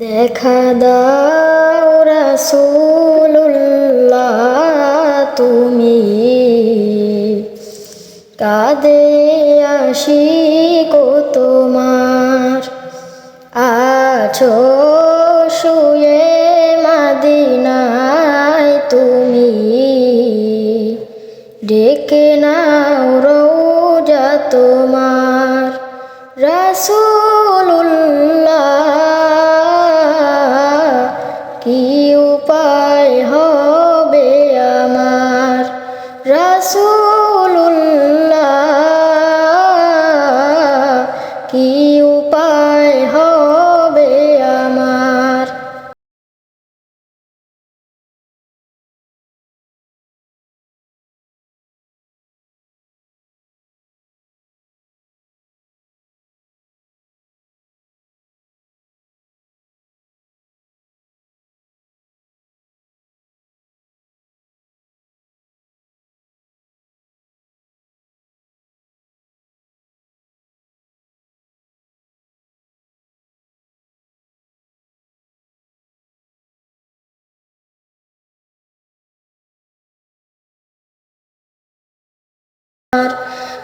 দেখা দাও রাসূলুল্লাহ তুমি। কাদে আসি কো তোমার। আছো শুয়ে মাদিনায় তুমি। ডেকে নাও রোজা তোমার। রাসূলুল্লাহ রাসূলুল্লাহ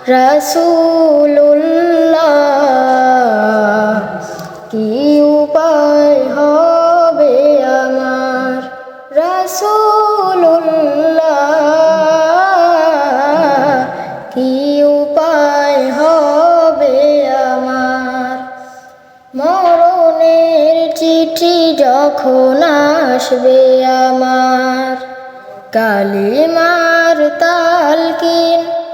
রাসূলুল্লাহ, কি উপায় হবে আমার? রাসূলুল্লাহ, কি উপায় হবে আমার? মরণের চিঠি যখন আসবে আমার, কালিমার তালকিন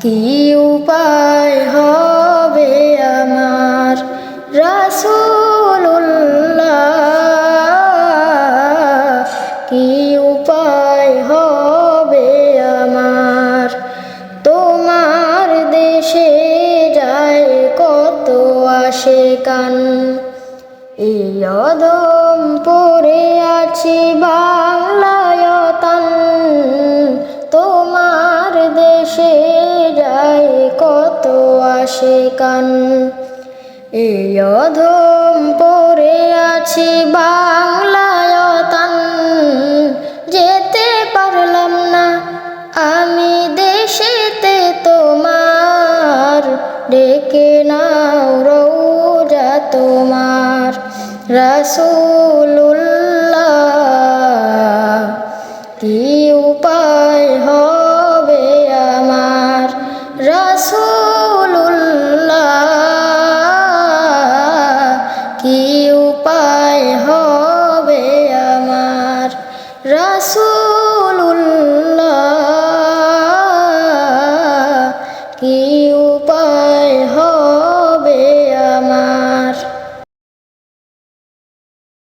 কি উপায় হবে আমার রাসূলুল্লাহ? কি উপায় হবে আমার? তোমার দেশে যায় কত আসে কান এই অদম পড়ে আছি বাংলায়তান কান। এই অধম পড়ে আছি বাংলায়তান যেতে পারলাম না আমি দেশেতে তোমার। ডেকে নাও রৌজা তোমার। রাসূলুল্লাহ রসুল্লাহ কি উপায় হয়?